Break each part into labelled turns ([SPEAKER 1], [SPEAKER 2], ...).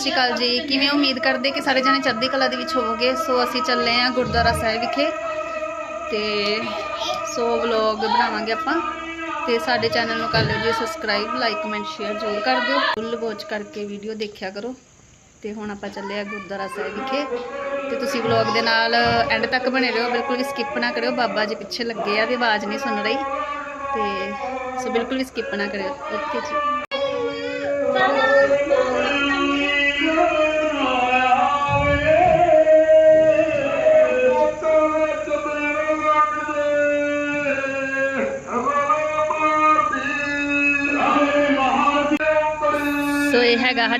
[SPEAKER 1] ਸਤਿ ਸ਼੍ਰੀ ਅਕਾਲ ਜੀ। ਕਿਵੇਂ ਉਮੀਦ ਕਰਦੇ ਕਿ ਸਾਰੇ ਜਣੇ ਚੜ੍ਹਦੀ ਕਲਾ ਦੇ ਵਿੱਚ ਹੋਵੋਗੇ? ਸੋ ਅਸੀਂ ਚੱਲੇ ਆਂ ਗੁਰਦੁਆਰਾ ਸਾਹਿਬ ਵਿਖੇ ਤੇ ਸੋ ਵਲੌਗ ਬਣਾਵਾਂਗੇ ਆਪਾਂ। ਤੇ ਸਾਡੇ ਚੈਨਲ ਨੂੰ ਕਰ ਲਿਓ ਜੀ ਸਬਸਕ੍ਰਾਈਬ ਲਾਈਕ ਕਮੈਂਟ ਸ਼ੇਅਰ ਜ਼ਰੂਰ ਕਰ ਦਿਓ। ਫੁੱਲ ਵਾਚ ਕਰਕੇ ਵੀਡੀਓ ਦੇਖਿਆ ਕਰੋ। ਤੇ ਹੁਣ ਆਪਾਂ ਚੱਲੇ ਆ ਗੁਰਦੁਆਰਾ ਸਾਹਿਬ ਵਿਖੇ। ਤੇ ਤੁਸੀਂ ਵਲੌਗ ਦੇ ਨਾਲ ਐਂਡ ਤੱਕ ਬਣੇ ਰਹੋ। ਬਿਲਕੁਲ ਵੀ ਸਕਿਪ ਨਾ ਕਰਿਓ। ਬਾਬਾ ਜੀ ਪਿੱਛੇ ਲੱਗੇ ਆ, ਤੇ ਆਵਾਜ਼ ਨਹੀਂ ਸੁਣ ਰਹੀ। ਤੇ ਸੋ ਬਿਲਕੁਲ ਵੀ ਸਕਿਪ ਨਾ ਕਰਿਓ। ਓਕੇ ਜੀ।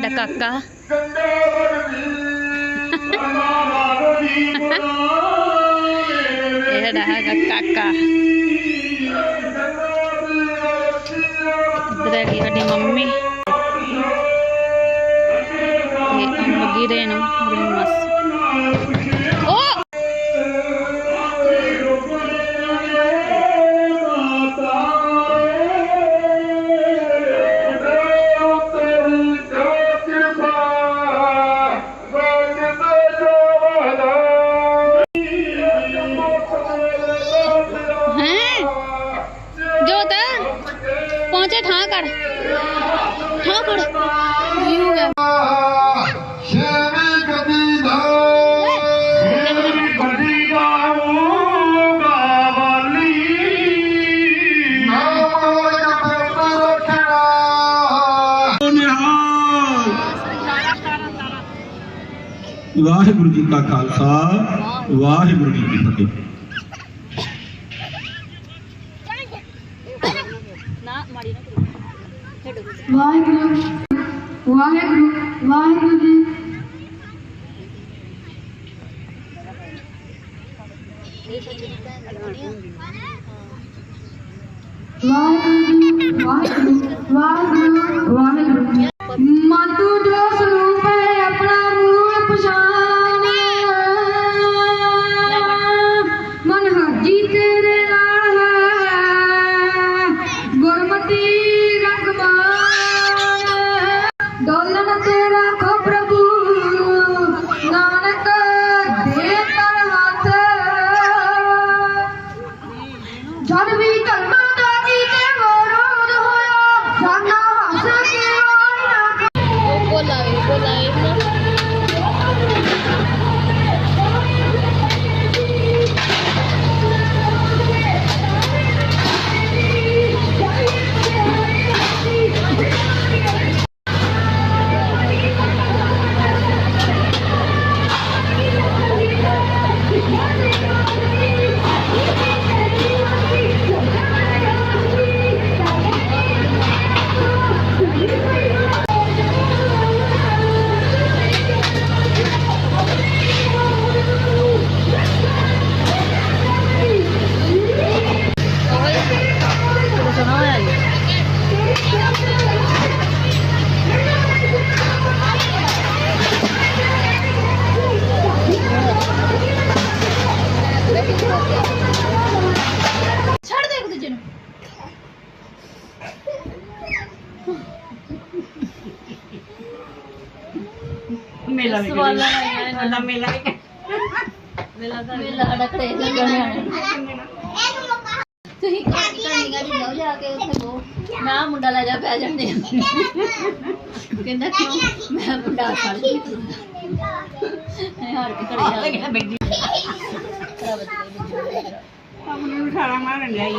[SPEAKER 2] ada kakak. Ini ada kakak. ಇದರಲ್ಲಿ ಅದೇ ಮಮ್ಮಿ ಹಂಗಿರೇನು mas. ਵਾਹਿਗੁਰੂ ਜੀ ਕਾ ਖਾਲਸਾ ਵਾਹਿਗੁਰੂ ਜੀ ਕੀ ਫਤਿਹ
[SPEAKER 1] ਨਾ ਮਾੜੀ ਨਾ ਕਰੋ ਛੱਡੋ
[SPEAKER 3] ਵਾਹਿਗੁਰੂ ਵਾਹਿਗੁਰੂ ਵਾਹਿਗੁਰੂ ਜੀ ਵਾਹਿਗੁਰੂ ਵਾਹਿਗੁਰੂ ਵਾਹਿਗੁਰੂ ਵਾਹਿਗੁਰੂ
[SPEAKER 1] ਛੱਡ ਦੇ ਇੱਕ ਦੂਜੇ ਨੂੰ।
[SPEAKER 4] ਮੇਲਾ ਵੀ
[SPEAKER 1] ਸਵਾਲਾਂ ਆਈਆਂ ਇਹਨਾਂ
[SPEAKER 4] ਵੱਡਾ ਮੇਲਾ ਵੀ
[SPEAKER 1] ਮੇਲਾ ਦਾ ਮੇਲਾ ਸਾਡਾ ਕੜੇ ਲੱਗਣਾ ਤੁਸੀਂ ਕਹਾਣੀਆਂ ਦੀ ਜਾਓ ਜਾ ਕੇ ਉੱਥੇ ਬੋ। ਨਾ ਮੁੰਡਾ ਲੈ ਜਾ ਪੈ ਜਾਂਦੇ ਆ। ਕਹਿੰਦਾ ਕਿਉਂ? ਮੈਂ ਮੁੰਡਾ ਫੜ ਲਈ ਹਾਰ ਕੇ ਘਰੇ
[SPEAKER 4] ਲੱਗਿਆ ਬੈਠੀ? ਆਪਣੇ ਨੂੰ ਠਾਣਾ ਮਾਰਨ ਜਾਈ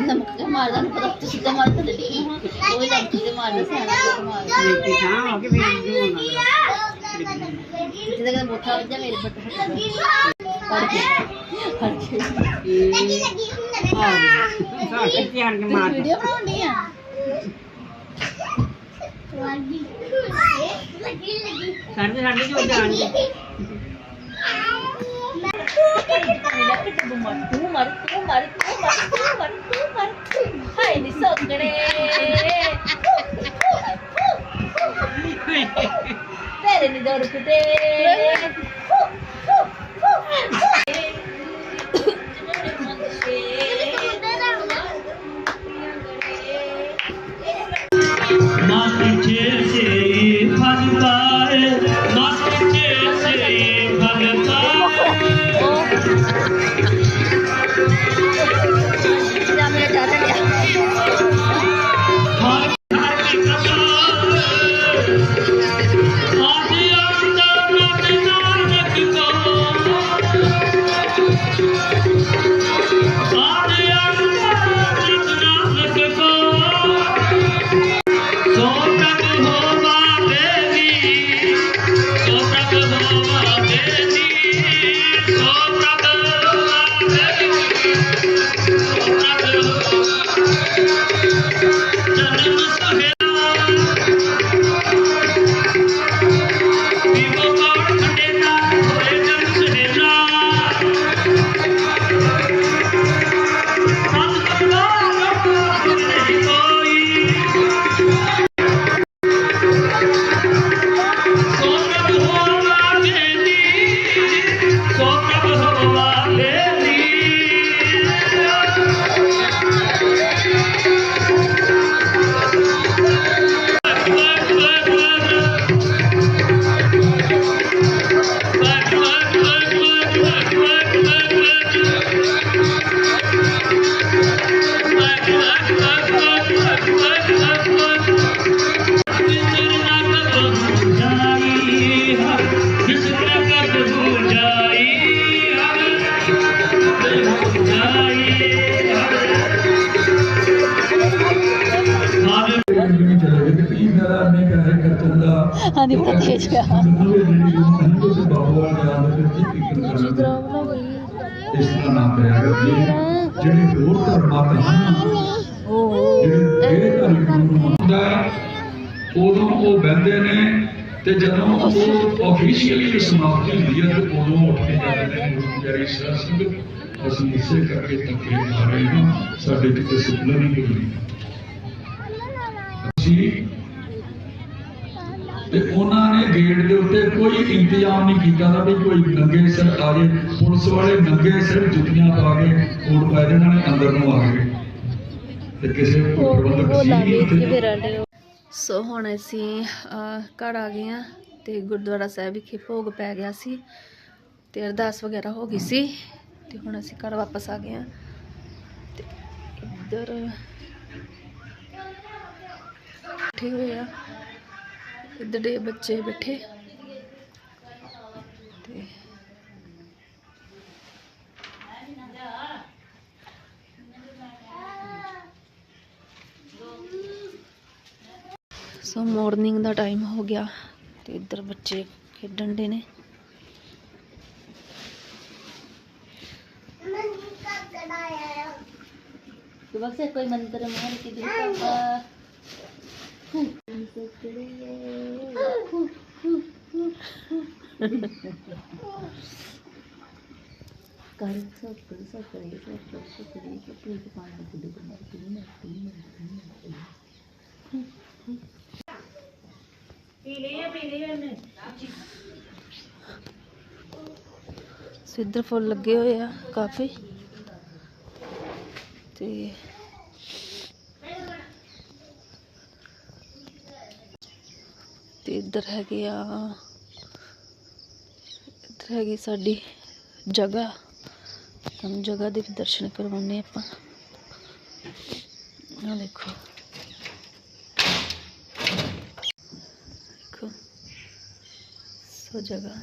[SPEAKER 1] ਨਮਕ ਤੇ ਮਾਰਦਾ ਨੂੰ ਪਤਾ ਤੁਸੀਂ ਤੇ ਮਾਰ ਤੇ ਲੱਗੀ ਉਹ ਲੜਕੀ ਤੇ ਮਾਰਦਾ ਸਿਆਣਾ ਤੇ ਮਾਰਦਾ
[SPEAKER 4] ਬੇਟੀ ਤਾਂ ਹੋ ਕੇ ਫੇਰ ਜੋ
[SPEAKER 1] ਜਿਹਦਾ ਕਹਿੰਦਾ ਬੋਠਾ ਵੱਜਾ ਮੇਰੇ ਬੱਟ ਫੜ ਕੇ ਫੜ ਕੇ
[SPEAKER 4] ਹਾਂ ਸਾਡੇ ਧਿਆਨ ਕੇ ਮਾਰ
[SPEAKER 1] ਵੀਡੀਓ ਬਣਾਉਣੀ ਆ
[SPEAKER 4] ਸਾਡੇ ਸਾਡੇ ਜੋ ਜਾਣ
[SPEAKER 1] பேரணி தோறுக்குதே Not the kid. ਨੂੰ
[SPEAKER 5] ਮੰਨਦਾ ਹੈ, ਉਦੋਂ ਉਹ ਬਹਿੰਦੇ ਨੇ ਤੇ ਜਦੋਂ ਉਹ ਆਫੀਸ਼ੀਅਲੀ ਸਮਾਪਤੀ ਹੁੰਦੀ ਹੈ ਤੇ ਉਦੋਂ ਉੱਠ ਕੇ ਜਾਂਦੇ ਨੇ ਗੁਰੂ ਪਿਆਰੀ ਸਾਹਿਬ ਸਿੰਘ ਅਸੀਂ ਇਸੇ ਕਰਕੇ ਤੱਕੇ ਆ ਰਹੇ ਹਾਂ ਸਾਡੇ ਚ ਡਿਸਪਲਿਨ ਨਹੀਂ ਹੋਈ ਗੇਟ ਦੇ ਉੱਤੇ ਕੋਈ ਇੰਤਜ਼ਾਮ ਨਹੀਂ ਕੀਤਾ ਦਾ ਵੀ ਕੋਈ ਨੰਗੇ ਸਿਰ ਆ ਜੇ। ਪੁਲਿਸ ਵਾਲੇ ਨੰਗੇ ਸਿਰ ਜੁੱਤੀਆਂ ਪਾ ਕੇ ਕੋਟ ਪਾ ਦੇਣਾ ਨੇ ਅੰਦਰ ਨੂੰ ਆ ਗਏ। ਤੇ ਕਿਸੇ ਪ੍ਰਬੰਧਕ ਸੀ ਨਹੀਂ ਉੱਥੇ
[SPEAKER 2] ਸੋ ਹੁਣ ਅਸੀਂ ਘਰ ਆ ਗਏ ਆ ਤੇ ਗੁਰਦੁਆਰਾ ਸਾਹਿਬ ਵਿਖੇ ਭੋਗ ਪੈ ਗਿਆ ਸੀ ਤੇ ਅਰਦਾਸ ਵਗੈਰਾ ਹੋ ਗਈ ਸੀ ਤੇ ਹੁਣ ਅਸੀਂ ਘਰ ਵਾਪਸ ਆ ਗਏ ਆ ਤੇ ਇੱਧਰ ਬੈਠੇ ਹੋਏ ਆ ਇੱਧਰ ਦੇ ਬੱਚੇ ਬੈਠੇ ਤੇ ਸੋ ਮਾਰਨਿੰਗ ਦਾ ਟਾਈਮ ਹੋ ਗਿਆ ਤੇ ਇੱਧਰ ਬੱਚੇ ਖੇਡਣ ਦੇ ਨੇ ਬਸ ਕੋਈ ਮੰਤਰ ਮਾਰ ਕੇ ਦਿਖਾਵਾ ਕਰ ਸਭ ਕਰ ਸਭ ਕਰੇ ਸਭ ਕਰ ਸਭ ਕਰੇ ਸਭ ਕਰੇ ਪਾਣੀ ਦੇ ਦੇ ਮਾਰ ਕੇ ਨਾ ਨਾ ਸੋ ਇੱਧਰ ਫੁੱਲ ਲੱਗੇ ਹੋਏ ਆ ਕਾਫੀ ਤੇ ਤੇ ਇੱਧਰ ਹੈਗੇ ਆ ਇੱਧਰ ਹੈਗੀ ਸਾਡੀ ਜਗ੍ਹਾ। ਤੁਹਾਨੂੰ ਜਗ੍ਹਾ ਦੇ ਵੀ ਦਰਸ਼ਨ ਕਰਵਾਉਣੇ ਆਪਾਂ। ਆ ਦੇਖੋ। ਦੇਖੋ। ਸੋ ਜਗ੍ਹਾ।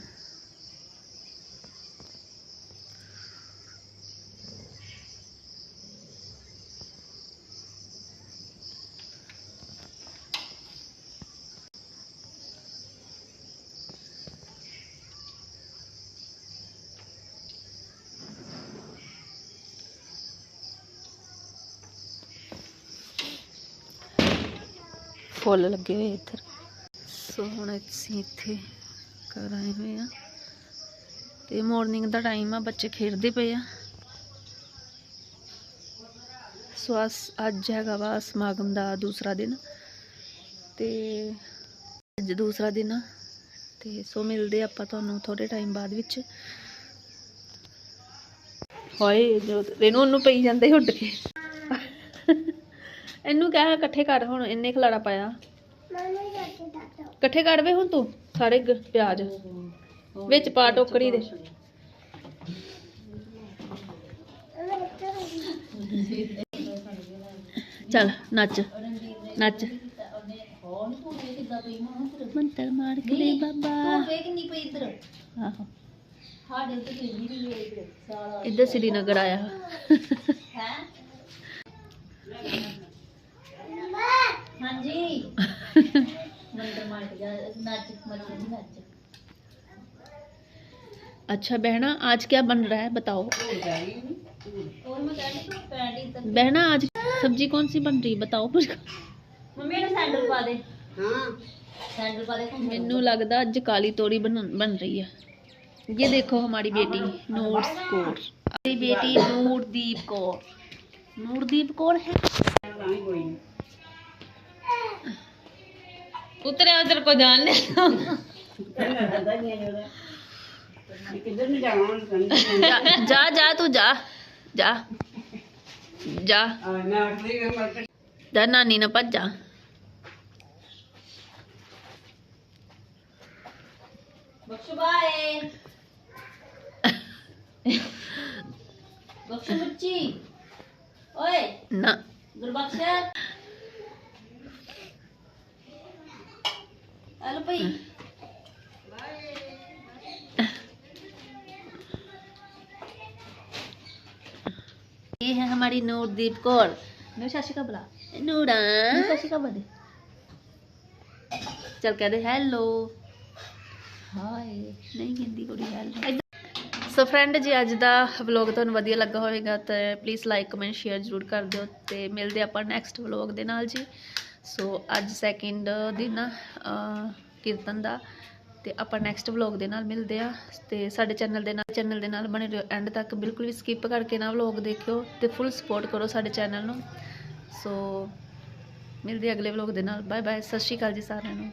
[SPEAKER 2] ਫੁੱਲ ਲੱਗੇ ਹੋਏ ਇੱਧਰ। ਸੋ ਹੁਣ ਅਸੀਂ ਇੱਥੇ ਘਰ ਆਏ ਹੋਏ ਆ ਤੇ ਮਾਰਨਿੰਗ ਦਾ ਟਾਈਮ ਆ ਬੱਚੇ ਖੇਡਦੇ ਪਏ ਆ। ਸੋ ਅੱਜ ਹੈਗਾ ਵਾ ਸਮਾਗਮ ਦਾ ਦੂਸਰਾ ਦਿਨ। ਤੇ ਅੱਜ ਦੂਸਰਾ ਦਿਨ ਆ। ਤੇ ਸੋ ਮਿਲਦੇ ਆਪਾਂ ਤੁਹਾਨੂੰ ਥੋੜੇ ਟਾਈਮ ਬਾਅਦ ਵਿੱਚ। ਹੋਏ ਜੋ ਰੇਨੂ ਨੂੰ ਪਈ ਜਾਂਦੇ ਉੱਡ ਕੇ। ਇਹਨੂੰ ਕਹਿ ਇਕੱਠੇ ਕਰ ਹੁਣ ਇੰਨੇ ਖਲਾਰਾ ਪਾਇਆ। ਇਕੱਠੇ ਕਰ ਵੇ ਹੁਣ ਤੂੰ ਸਾਰੇ ਗ- ਪਿਆਜ਼। ਵਿੱਚ ਪਾ ਟੋਕਰੀ ਦੇ। ਚੱਲ ਨੱਚ ਨੱਚ। ਮੰਤਰ ਮਾਰ ਕੇ ਦੇ ਬਾਬਾ। ਆਹੋ। ਇੱਧਰ ਸ੍ਰੀਨਗਰ ਆਇਆ।
[SPEAKER 1] हाँ जी
[SPEAKER 2] अच्छा बहना आज क्या बन रहा है बताओ बहना आज सब्ज़ी कौन सी बन रही है बताओ मेनू लगता अज काली तोड़ी बन बन रही है ये देखो हमारी बेटी नूर कौर हमारी बेटी नूरदीप कौर नूरदीप कौर है उतरे उधर को
[SPEAKER 4] जानने
[SPEAKER 2] जा जा तू जा जा जा। जा नानी ना भज
[SPEAKER 1] ओए
[SPEAKER 2] ना।
[SPEAKER 1] भाई ये है हमारी नूरदीप कौर मैं शशि का बुला नूरा शशि का बदे चल कह दे हेलो हाय नहीं हिंदी कुड़ी हेलो
[SPEAKER 2] ਸੋ ਫਰੈਂਡ ਜੇ ਅੱਜ ਦਾ ਵਲੌਗ ਤੁਹਾਨੂੰ ਵਧੀਆ ਲੱਗਾ ਹੋਵੇਗਾ ਤਾਂ ਪਲੀਜ਼ ਲਾਈਕ ਕਮੈਂਟ ਸ਼ੇਅਰ ਜ਼ਰੂਰ ਕਰ ਦਿਓ ਤੇ ਮਿਲਦੇ ਆਪਾਂ ਨੈਕਸਟ ਵਲੌਗ ਦੇ ਨਾਲ ਜੀ ਸੋ ਅੱਜ ਸੈਕਿੰਡ ਦਿਨ ਆ ਅਹ, ਕੀਰਤਨ ਦਾ। ਤੇ ਆਪਾਂ ਨੈਕਸਟ ਵਲੌਗ ਦੇ ਨਾਲ ਮਿਲਦੇ ਆ ਤੇ ਸਾਡੇ ਚੈਨਲ ਦੇ ਨਾਲ ਚੈਨਲ ਦੇ ਨਾਲ ਬਣੇ ਰਹੋ। ਐਂਡ ਤੱਕ ਬਿਲਕੁਲ ਵੀ ਸਕਿਪ ਕਰਕੇ ਨਾ ਵਲੌਗ ਦੇਖਿਓ ਤੇ ਫੁੱਲ ਸਪੋਰਟ ਕਰੋ ਸਾਡੇ ਚੈਨਲ ਨੂੰ। ਸੋ ਮਿਲਦੇ ਅਗਲੇ ਵਲੌਗ ਦੇ ਨਾਲ। ਬਾਏ ਬਾਏ ਸਤਿ ਸ਼੍ਰੀ ਅਕਾਲ ਜੀ ਸਾਰਿਆਂ ਨੂੰ।